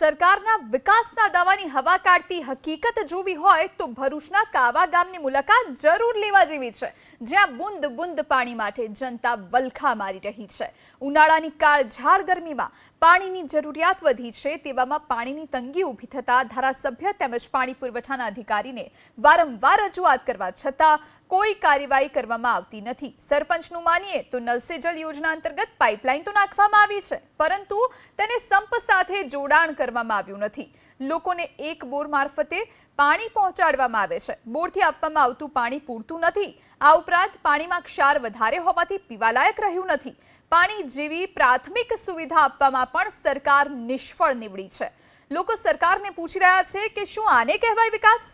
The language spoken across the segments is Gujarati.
સરકારના વિકાસના દાવાની હવા કાઢતી હકીકત જોવી હોય તો ભરૂચના કાવા ગામની મુલાકાત જરૂર લેવા જેવી છે. જ્યાં બુંદ બુંદ પાણી માટે જનતા વલખા મારી રહી છે. ઉનાળાની કાળઝાળ ગરમીમાં પાણીની જરૂરિયાત વધી છે તેવામાં પાણીની તંગી ઊભી થતા ધારાસભ્ય તેમજ પાણી પુરવઠાના અધિકારીને વારંવાર રજૂઆત કરવા છતાં કોઈ કાર્યવાહી કરવામાં આવતી નથી. સરપંચનું માનીએ તો નલ સે યોજના અંતર્ગત પાઇપલાઇન તો નાખવામાં આવી છે, પરંતુ તેને સંપ સાથે જોડાણ કરવામાં આવ્યું નથી. લોકોને એક બોર મારફતે પાણી પહોંચાડવામાં આવે છે. બોરથી આપવામાં આવતું પાણી પૂરતું નથી. આ ઉપરાંત પાણીમાં ક્ષાર વધારે હોવાથી પીવાલાયક રહ્યું નથી. પાણી જેવી પ્રાથમિક સુવિધા આપવામાં પણ સરકાર નિષ્ફળ નીવડી છે. લોકો સરકારને પૂછી રહ્યા છે કે શું આને કહેવાય વિકાસ?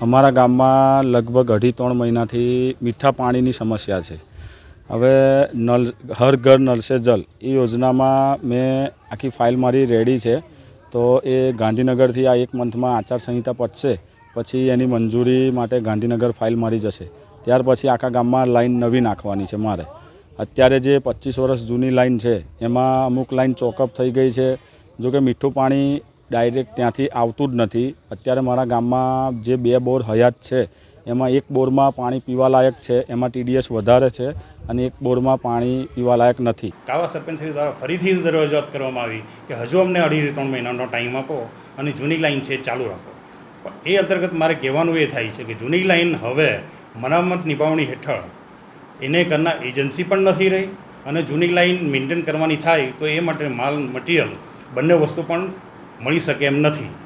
અમારા ગામમાં લગભગ અઢી ત્રણ મહિનાથી મીઠા પાણીની સમસ્યા છે. હવે નલ, હર ઘર નલ જલ, એ યોજનામાં મેં આખી ફાઇલ મારી રેડી છે. તો એ ગાંધીનગરથી આ એક મંથમાં આચારસંહિતા પચશે પછી એની મંજૂરી માટે ગાંધીનગર ફાઇલ મારી જશે. ત્યાર પછી આખા ગામમાં લાઈન નવી નાખવાની છે મારે. અત્યારે જે પચીસ વર્ષ જૂની લાઈન છે, એમાં અમુક લાઈન ચોકઅપ થઈ ગઈ છે. જો કે મીઠું પાણી ડાયરેક્ટ ત્યાંથી આવતું જ નથી. અત્યારે મારા ગામમાં જે બે બોર હયાત છે, એમાં એક બોરમાં પાણી પીવાલાયક છે, એમાં ટીડીએસ વધારે છે અને એક બોરમાં પાણી પીવાલાયક નથી. કાવા સરપંચ દ્વારા ફરીથી રજૂઆત કરવામાં આવી કે હજુ અમને અઢી ત્રણ મહિનાનો ટાઈમ આપો અને જૂની લાઈન છે ચાલુ રાખો. એ અંતર્ગત મારે કહેવાનું એ થાય છે કે જૂની લાઈન હવે મરામત નિભાવણી હેઠળ એને કરનાર એજન્સી પણ નથી રહી અને જૂની લાઈન મેન્ટેન કરવાની થાય તો એ માટે માલ મટીરિયલ બંને વસ્તુ પણ મળી શકે એમ નથી.